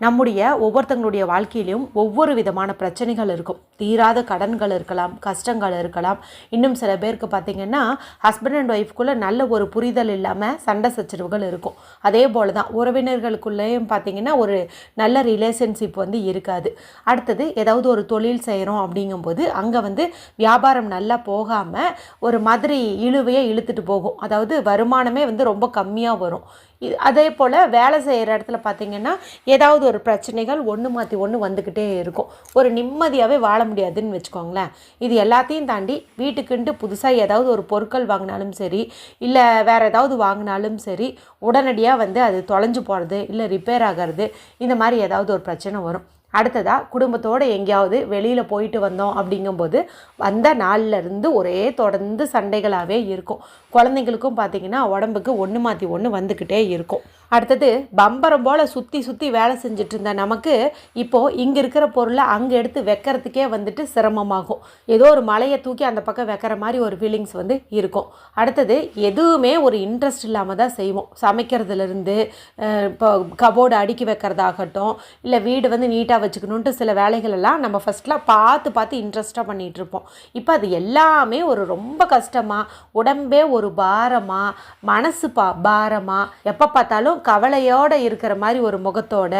நம்முடைய ஒவ்வொருத்தங்களுடைய வாழ்க்கையிலையும் ஒவ்வொரு விதமான பிரச்சனைகள் இருக்கும். தீராத கடன்கள் இருக்கலாம் கஷ்டங்கள் இருக்கலாம். இன்னும் சில பேருக்கு பார்த்திங்கன்னா ஹஸ்பண்ட் அண்ட் ஒய்ஃப்குள்ளே நல்ல ஒரு புரிதல் இல்லாமல் சண்டை சச்சரவுகள் இருக்கும். அதே போல் தான் உறவினர்களுக்குள்ளேயும் பார்த்திங்கன்னா ஒரு நல்ல ரிலேஷன்ஷிப் வந்து இருக்காது. அடுத்தது ஏதாவது ஒரு தொழில் செய்கிறோம் அப்படிங்கும்போது அங்கே வந்து வியாபாரம் நல்லா போகாமல் ஒரு மாதிரி இழுவையே இழுத்துட்டு போகும். அதாவது வருமானமே வந்து ரொம்ப கம்மியாக வரும். அதே போல் வேலை செய்கிற இடத்துல பார்த்திங்கன்னா ஏதாவது ஒரு பிரச்சனைகள் ஒன்று மாற்றி ஒன்று வந்துக்கிட்டே இருக்கும். ஒரு நிம்மதியாகவே வாழ முடியாதுன்னு வச்சுக்கோங்களேன். இது எல்லாத்தையும் தாண்டி வீட்டுக்குன்ட்டு புதுசாக ஏதாவது ஒரு பொருட்கள் வாங்கினாலும் சரி இல்லை வேறு ஏதாவது வாங்கினாலும் சரி உடனடியாக வந்து அது தொலைஞ்சு போகிறது இல்லை ரிப்பேர் ஆகிறது இந்த மாதிரி ஏதாவது ஒரு பிரச்சனை வரும். அடுத்ததாக குடும்பத்தோடு எங்கேயாவது வெளியில் போயிட்டு வந்தோம் அப்படிங்கும்போது வந்த நாள்ல இருந்து ஒரே தொடர்ந்து சண்டைகளாகவே இருக்கும். குழந்தைங்களுக்கும் பார்த்திங்கன்னா உடம்புக்கு ஒன்று மாற்றி ஒன்று வந்துக்கிட்டே இருக்கும். அடுத்தது பம்பரம் போல் சுற்றி சுற்றி வேலை செஞ்சுட்டு இருந்த நமக்கு இப்போது இங்கே இருக்கிற பொருளை அங்கே எடுத்து வைக்கிறதுக்கே வந்துட்டு சிரமமாகும். ஏதோ ஒரு மலையை தூக்கி அந்த பக்கம் வைக்கிற மாதிரி ஒரு ஃபீலிங்ஸ் வந்து இருக்கும். அடுத்தது எதுவுமே ஒரு இன்ட்ரெஸ்ட் இல்லாமல் தான் செய்வோம். சமைக்கிறதுலேருந்து இப்போ கபோர்டு அடுக்கி வைக்கிறதாகட்டும் இல்லை வீடு வந்து நீட்டாக வச்சுக்கணுன்ட்டு சில வேலைகள் எல்லாம் நம்ம ஃபஸ்ட்லாம் பார்த்து பார்த்து இன்ட்ரெஸ்ட்டாக பண்ணிகிட்டு இருப்போம். இப்போ அது எல்லாமே ஒரு ரொம்ப கஷ்டமாக உடம்பே ஒரு பாரமாக மனசு பா பாரமாக எப்போ பார்த்தாலும் கவலையோடு இருக்கிற மாதிரி ஒரு முகத்தோட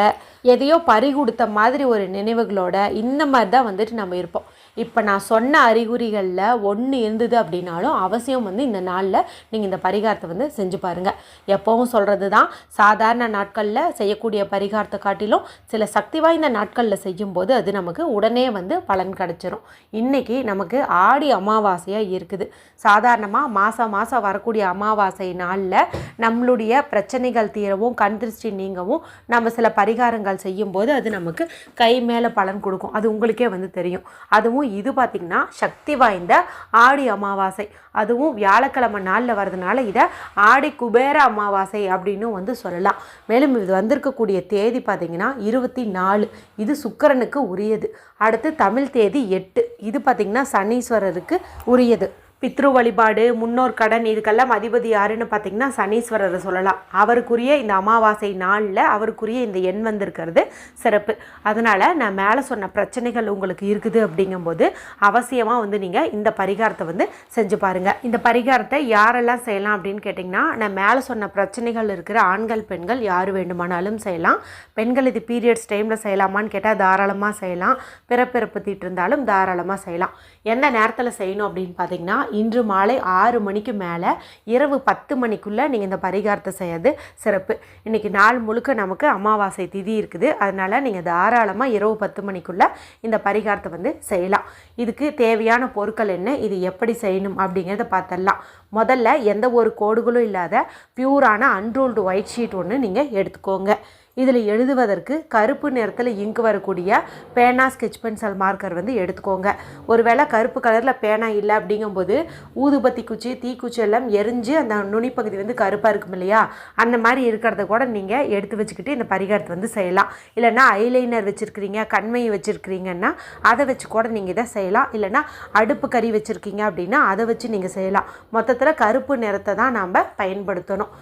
எதையோ பறி கொடுத்த மாதிரி ஒரு நினைவுகளோட இந்த மாதிரி தான் வந்துட்டு நம்ம இருப்போம். இப்போ நான் சொன்ன அறிகுறிகளில் ஒன்று இருந்தது அப்படின்னாலும் அவசியம் வந்து இந்த நாளில் நீங்கள் இந்த பரிகாரத்தை வந்து செஞ்சு பாருங்கள் எப்போவும் சொல்கிறது தான் சாதாரண நாட்களில் செய்யக்கூடிய பரிகாரத்தை காட்டிலும் சில சக்தி வாய்ந்த நாட்களில் செய்யும்போது அது நமக்கு உடனே வந்து பலன் கிடச்சிரும். இன்றைக்கி நமக்கு ஆடி அமாவாசையாக இருக்குது. சாதாரணமாக மாதம் மாதம் வரக்கூடிய அமாவாசை நாளில் நம்மளுடைய பிரச்சனைகள் தீரவும் கண் திருஷ்டி நீங்கவும் நம்ம சில பரிகாரங்கள் செய்யும்போது அது நமக்கு கை மேலே பலன் கொடுக்கும். அது உங்களுக்கே வந்து தெரியும். அதுவும் இது பார்த்திங்கன்னா சக்தி வாய்ந்த ஆடி அமாவாசை. அதுவும் வியாழக்கிழமை நாளில் வரதுனால இதை ஆடி குபேர அமாவாசை அப்படின்னு வந்து சொல்லலாம். மேலும் இது வந்திருக்கக்கூடிய தேதி பார்த்திங்கன்னா இருபத்தி நாலு. இது சுக்கிரனுக்கு உரியது. அடுத்து தமிழ் தேதி எட்டு. இது பார்த்திங்கன்னா சனீஸ்வரருக்கு உரியது. பித்ரு வழிபாடு முன்னோர் கடன் இதுக்கெல்லாம் அதிபதி யாருன்னு பார்த்தீங்கன்னா சனீஸ்வரரை சொல்லலாம். அவருக்குரிய இந்த அமாவாசை நாளில் அவருக்குரிய இந்த எண் வந்திருக்கிறது சிறப்பு. அதனால் நான் மேலே சொன்ன பிரச்சனைகள் உங்களுக்கு இருக்குது அப்படிங்கும்போது அவசியமாக வந்து நீங்கள் இந்த பரிகாரத்தை வந்து செஞ்சு பாருங்கள் இந்த பரிகாரத்தை யாரெல்லாம் செய்யலாம் அப்படின்னு கேட்டிங்கன்னா நான் மேலே சொன்ன பிரச்சனைகள் இருக்கிற ஆண்கள் பெண்கள் யார் வேண்டுமானாலும் செய்யலாம். பெண்கள் இது பீரியட்ஸ் டைமில் செய்யலாமான்னு கேட்டால் தாராளமாக செய்யலாம். பிறப்பிறப்பு தீட்டு இருந்தாலும் தாராளமாக செய்யலாம். எந்த நேரத்தில் செய்யணும் அப்படின்னு பார்த்தீங்கன்னா இன்று மாலை ஆறு மணிக்கு மேலே இரவு பத்து மணிக்குள்ளே நீங்கள் இந்த பரிகாரத்தை செய்யறது சிறப்பு. இன்றைக்கி நாள் முழுக்க நமக்கு அமாவாசை திதி இருக்குது. அதனால் நீங்கள் தாராளமாக இரவு பத்து மணிக்குள்ளே இந்த பரிகாரத்தை வந்து செய்யலாம். இதுக்கு தேவையான பொருட்கள் என்ன? இது எப்படி செய்யணும் அப்படிங்கிறத பார்த்துடலாம் முதல்ல எந்த ஒரு கோடுகளும் இல்லாத பியூரான அன்ரோல்டு ஒயிட் ஷீட் ஒன்று நீங்கள் எடுத்துக்கோங்க. இதில் எழுதுவதற்கு கருப்பு நிறத்தில் இங்கு வரக்கூடிய பேனா ஸ்கெச் பென்சில் மார்க்கர் வந்து எடுத்துக்கோங்க. ஒருவேளை கருப்பு கலரில் பேனா இல்லை அப்படிங்கும்போது ஊதுபத்தி குச்சி தீக்குச்சி எல்லாம் எரிஞ்சு அந்த நுனிப்பகுதி வந்து கருப்பாக இருக்கும் இல்லையா? அந்த மாதிரி இருக்கிறத கூட நீங்கள் எடுத்து வச்சுக்கிட்டு இந்த பரிகாரத்தை வந்து செய்யலாம். இல்லைன்னா ஐலைனர் வச்சுருக்கிறீங்க கண்மையை வச்சுருக்கிறீங்கன்னா அதை வச்சு கூட நீங்கள் இதை செய்யலாம். இல்லைன்னா அடுப்பு கறி வச்சுருக்கீங்க அப்படின்னா அதை வச்சு நீங்கள் செய்யலாம். மொத்தத்தில் கருப்பு நிறத்தை தான் நாம் பயன்படுத்தணும்.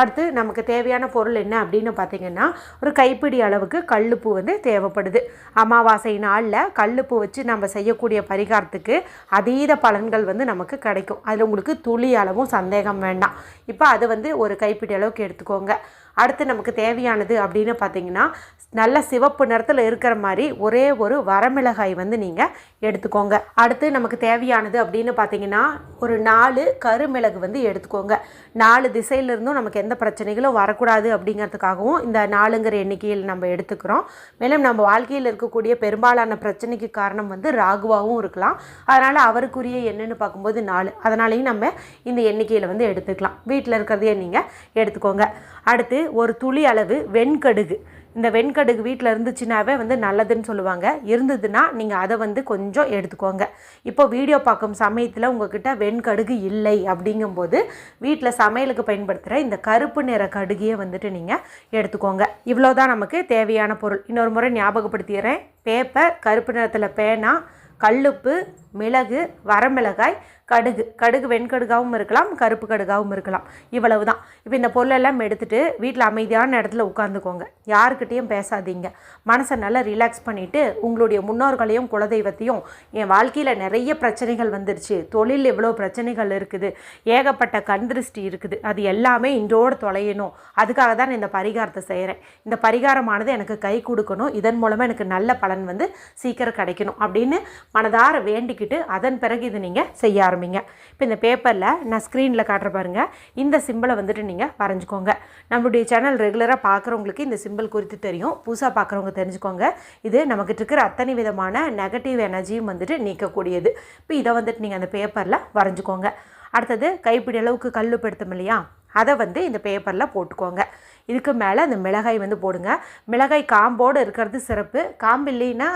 அடுத்து நமக்கு தேவையான பொருள் என்ன அப்படின்னு பார்த்தீங்கன்னா ஒரு கைப்பிடி அளவுக்கு கல்லுப்பு வந்து தேவைப்படுது. அமாவாசை நாளில் கல்லுப்பு வச்சு நம்ம செய்யக்கூடிய பரிகாரத்துக்கு அதீத பலன்கள் வந்து நமக்கு கிடைக்கும். அதில் உங்களுக்கு துளி அளவும் சந்தேகம் வேண்டாம். இப்போ அது வந்து ஒரு கைப்பிடி அளவுக்கு எடுத்துக்கோங்க. அடுத்து நமக்கு தேவையானது அப்படின்னு பார்த்தீங்கன்னா நல்ல சிவப்பு நிறத்தில் இருக்கிற மாதிரி ஒரே ஒரு வரமிளகாய் வந்து நீங்கள் எடுத்துக்கோங்க. அடுத்து நமக்கு தேவையானது அப்படின்னு பார்த்தீங்கன்னா ஒரு நாலு கருமிளகு வந்து எடுத்துக்கோங்க. நாலு திசையிலிருந்தும் நமக்கு எந்த பிரச்சனைகளும் வரக்கூடாது அப்படிங்கிறதுக்காகவும் இந்த நாலுங்கிற எண்ணிக்கையில் நம்ம எடுத்துக்கிறோம். மேலும் நம்ம வாழ்க்கையில் இருக்கக்கூடிய பெரும்பாலான பிரச்சனைக்கு காரணம் வந்து ராகுவாகவும் இருக்கலாம். அதனால் அவருக்குரிய என்னென்னு பார்க்கும்போது நாலு. அதனாலையும் நம்ம இந்த எண்ணிக்கையில் வந்து எடுத்துக்கலாம். வீட்டில் இருக்கிறதையே நீங்கள் எடுத்துக்கோங்க. அடுத்து ஒரு துளி அளவு வெண்கடுகு. இந்த வெண்கடுகு வீட்டில் இருந்துச்சுனாவே வந்து நல்லதுன்னு சொல்லுவாங்க. இருந்ததுன்னா நீங்கள் அதை வந்து கொஞ்சம் எடுத்துக்கோங்க. இப்போ வீடியோ பார்க்கும் சமயத்தில் உங்ககிட்ட வெண்கடுகு இல்லை அப்படிங்கும்போது வீட்டில் சமையலுக்கு பயன்படுத்துகிற இந்த கருப்பு நிற கடுகையே வந்துட்டு நீங்கள் எடுத்துக்கோங்க. இவ்வளோதான் நமக்கு தேவையான பொருள். இன்னொரு முறை ஞாபகப்படுத்திடுறேன். பேப்பர் கருப்பு நிறத்தில் பேனா கல்லுப்பு மிளகு வரமிளகாய் கடுகு. கடுகு வெண்கடுகாவும் இருக்கலாம் கருப்பு கடுகாவும் இருக்கலாம். இவ்வளவு தான் இப்போ இந்த பொருளெல்லாம் எடுத்துகிட்டு வீட்டில் அமைதியான இடத்துல உட்காந்துக்கோங்க யாருக்கிட்டேயும் பேசாதீங்க. மனசை நல்லா ரிலாக்ஸ் பண்ணிவிட்டு உங்களுடைய முன்னோர்களையும் குலதெய்வத்தையும் என் வாழ்க்கையில் நிறைய பிரச்சனைகள் வந்துருச்சு. தொழில் எவ்வளோ பிரச்சனைகள் இருக்குது. ஏகப்பட்ட கண் திருஷ்டி இருக்குது. அது எல்லாமே இன்றோடு தொலையணும். அதுக்காக தான் நான் இந்த பரிகாரத்தை செய்கிறேன் இந்த பரிகாரமானது எனக்கு கை கொடுக்கணும். இதன் மூலமாக எனக்கு நல்ல பலன் வந்து சீக்கிரம் கிடைக்கணும் அப்படின்னு மனதார வேண்டிக்கிட்டு அதன் பிறகு இது நீங்கள் செய்ய ஆரம்பிங்க. இப்போ இந்த பேப்பரில் நான் ஸ்க்ரீனில் காட்டுற பாருங்கள் இந்த சிம்பிளை வந்துட்டு நீங்கள் வரைஞ்சிக்கோங்க. நம்மளுடைய சேனல் ரெகுலராக பார்க்குறவங்களுக்கு இந்த சிம்பிள் குறித்து தெரியும். புதுசாக பார்க்குறவங்க தெரிஞ்சுக்கோங்க. இது நமக்கிட்ட இருக்கிற அத்தனை விதமான நெகட்டிவ் எனர்ஜியும் வந்துட்டு நீக்கக்கூடியது. இப்போ இதை வந்துட்டு நீங்கள் அந்த பேப்பரில் வரைஞ்சிக்கோங்க. அடுத்தது கைப்பிடி அளவுக்கு கல் இல்லையா? அதை வந்து இந்த பேப்பரில் போட்டுக்கோங்க. இதுக்கு மேலே அந்த மிளகாய் வந்து போடுங்க. மிளகாய் காம்போடு இருக்கிறது சிறப்பு. காம்பு இல்லைன்னா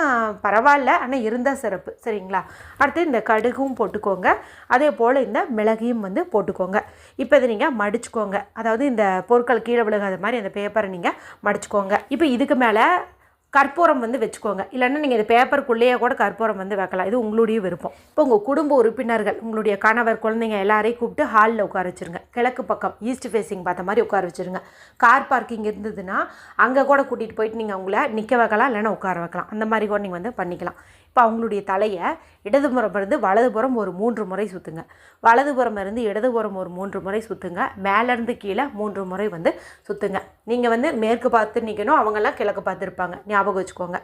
பரவாயில்ல ஆனால் இருந்தால் சிறப்பு. சரிங்களா? அடுத்து இந்த கடுகும் போட்டுக்கோங்க. அதே போல் இந்த மிளகையும் வந்து போட்டுக்கோங்க. இப்போ இதை நீங்கள் மடிச்சுக்கோங்க. அதாவது இந்த பொருட்கள் கீழே விழுகாத மாதிரி அந்த பேப்பரை நீங்கள் மடிச்சுக்கோங்க. இப்போ இதுக்கு மேலே கற்பூரம் வந்து வச்சுக்கோங்க. இல்லைன்னா நீங்கள் இந்த பேப்பருக்குள்ளேயே கூட கற்பூரம் வந்து வைக்கலாம். இது உங்களுடைய விருப்பம். இப்போ உங்கள் குடும்ப உறுப்பினர்கள் உங்களுடைய கணவர் குழந்தைங்க எல்லாரையும் கூப்பிட்டு ஹாலில் உட்கார வச்சுருங்க. கிழக்கு பக்கம் ஈஸ்ட் ஃபேஸிங் பார்த்த மாதிரி உட்கார வச்சுருங்க. கார் பார்க்கிங் இருந்ததுன்னா அங்கே கூட கூட்டிகிட்டு போயிட்டு நீங்கள் அவங்கள நிற்க வைக்கலாம் இல்லைன்னா உட்கார வைக்கலாம். அந்த மாதிரி கூட நீங்கள் வந்து பண்ணிக்கலாம். இப்போ அவங்களுடைய தலையை இடதுபுறம் இருந்து வலதுபுறம் ஒரு மூன்று முறை சுற்றுங்க வலதுபுறம் இருந்து இடதுபுறம் ஒரு மூன்று முறை சுற்றுங்க மேலேருந்து கீழே மூன்று முறை வந்து சுற்றுங்க நீங்கள் வந்து மேற்கு பார்த்து நிற்கணும் அவங்கெல்லாம் கிழக்கு பார்த்துருப்பாங்க ஞாபகம் வச்சுக்கோங்க.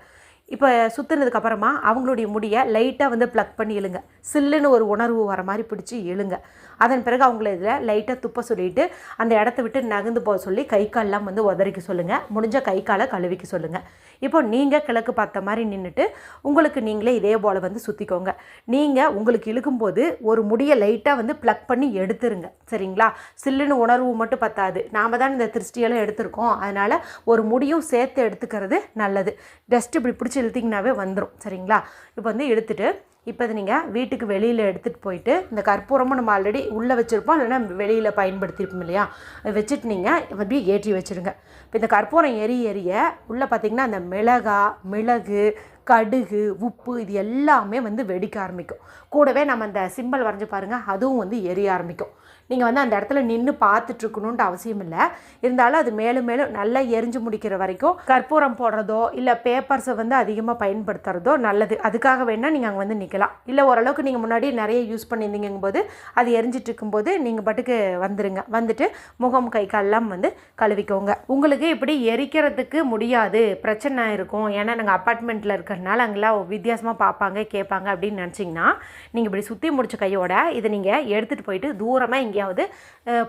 இப்போ சுற்றுனதுக்கு அப்புறமா அவங்களுடைய முடியை லைட்டாக வந்து ப்ளக் பண்ணி இழுங்க. சில்லுன்னு ஒரு உணர்வு வர மாதிரி பிடிச்சி இழுங்க. அதன் பிறகு அவங்கள இதில் லைட்டாக துப்ப சொல்லிவிட்டு அந்த இடத்த விட்டு நகர்ந்து போக சொல்லி கை கால்லாம் வந்து உதறிக்க சொல்லுங்கள் முடிஞ்ச கை காலை கழுவிக்க சொல்லுங்கள் இப்போ நீங்கள் கிழக்கு பார்த்த மாதிரி நின்றுட்டு உங்களுக்கு நீங்களே இதே போல் வந்து சுற்றிக்கோங்க நீங்கள் உங்களுக்கு இழுக்கும்போது ஒரு முடியை லைட்டாக வந்து ப்ளக் பண்ணி எடுத்துருங்க. சரிங்களா? சில்லுன்னு உணர்வு மட்டும் பத்தாது. நாம் தான் இந்த திருஷ்டியெல்லாம் எடுத்திருக்கோம். அதனால் ஒரு முடியும் சேர்த்து எடுத்துக்கிறது நல்லது. டஸ்ட் இப்படி பிடிச்சி இழுத்திங்கனாவே வந்துடும் சரிங்களா? இப்போ வந்து எடுத்துகிட்டு இப்போ இது நீங்கள் வீட்டுக்கு வெளியில் எடுத்துகிட்டு போயிட்டு இந்த கற்பூரமும் நம்ம ஆல்ரெடி உள்ளே வச்சுருப்போம். இல்லைன்னா வெளியில் பயன்படுத்தியிருப்போம் இல்லையா? அதை வச்சுட்டு நீங்கள் அப்படியே ஏற்றி வச்சுருங்க. இப்போ இந்த கற்பூரம் எரிய எரிய உள்ளே பார்த்திங்கன்னா அந்த மிளகா மிளகு கடுகு உப்பு இது எல்லாமே வந்து வெடிக்க ஆரம்பிக்கும். கூடவே நம்ம அந்த சிம்பல் வரைஞ்சி பாருங்கள் அதுவும் வந்து எரிய ஆரம்பிக்கும். நீங்கள் வந்து அந்த இடத்துல நின்று பார்த்துட்ருக்கணுன்ட்டு அவசியம் இல்லை. இருந்தாலும் அது மேலும் மேலும் நல்லா எரிஞ்சு முடிக்கிற வரைக்கும் கற்பூரம் போடுறதோ இல்லை பேப்பர்ஸை வந்து அதிகமாக பயன்படுத்துகிறதோ நல்லது. அதுக்காக வேணால் நீங்கள் அங்கே வந்து நிற்கலாம் இல்லை ஓரளவுக்கு நீங்கள் முன்னாடி நிறைய யூஸ் பண்ணியிருந்தீங்கும் போது அது எரிஞ்சிட்டு இருக்கும்போது நீங்கள் பாட்டுக்கு வந்துடுங்க வந்துட்டு முகம் கை கால்லாம் வந்து கழுவிக்கோங்க. உங்களுக்கு இப்படி எரிக்கிறதுக்கு முடியாது. பிரச்சனை இருக்கும். ஏன்னா நாங்கள் அப்பார்ட்மெண்ட்டில் இருக்கிறதுனால அங்கெல்லாம் வித்தியாசமாக பார்ப்பாங்க கேட்பாங்க அப்படின்னு நினச்சிங்கன்னா நீங்கள் இப்படி சுற்றி முடிச்ச கையோட இதை நீங்கள் எடுத்துகிட்டு போயிட்டு தூரமாக இங்கே எங்கேயாவது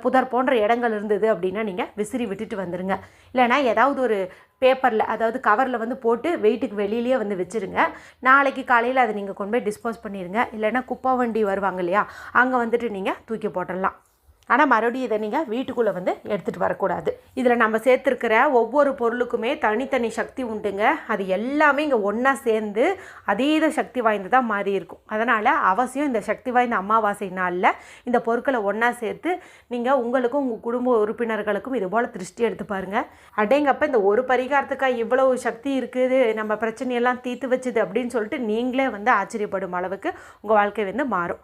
புதர் போன்ற இடங்கள் இருந்தது அப்படின்னா நீங்கள் விசிறி விட்டுட்டு வந்துடுங்க இல்லைனா ஏதாவது ஒரு பேப்பரில் அதாவது கவரில் வந்து போட்டு வெயிட்டுக்கு வெளியிலேயே வந்து வச்சுருங்க. நாளைக்கு காலையில் அதை நீங்கள் கொண்டு போய் டிஸ்போஸ் பண்ணிடுங்க இல்லைனா குப்பை வண்டி வருவாங்க இல்லையா அங்கே வந்துட்டு நீங்கள் தூக்கி போட்டுடலாம். ஆனால் மறுபடியும் இதை நீங்கள் வீட்டுக்குள்ளே வந்து எடுத்துகிட்டு வரக்கூடாது. இதில் நம்ம சேர்த்துருக்கிற ஒவ்வொரு பொருளுக்குமே தனித்தனி சக்தி உண்டுங்க. அது எல்லாமே இங்கே ஒன்றா சேர்ந்து அதீத சக்தி வாய்ந்ததாக மாறி இருக்கும். அதனால் அவசியம் இந்த சக்தி வாய்ந்த அமாவாசை நாளில் இந்த பொருட்களை ஒன்றா சேர்த்து நீங்கள் உங்களுக்கும் உங்கள் குடும்ப உறுப்பினர்களுக்கும் இதுபோல் திருஷ்டி எடுத்து பாருங்கள் அடேங்கப்ப இந்த ஒரு பரிகாரத்துக்காக இவ்வளவு சக்தி இருக்குது நம்ம பிரச்சனையெல்லாம் தீர்த்து வச்சுது அப்படின்னு சொல்லிட்டு நீங்களே வந்து ஆச்சரியப்படும் அளவுக்கு உங்கள் வாழ்க்கை வந்து மாறும்.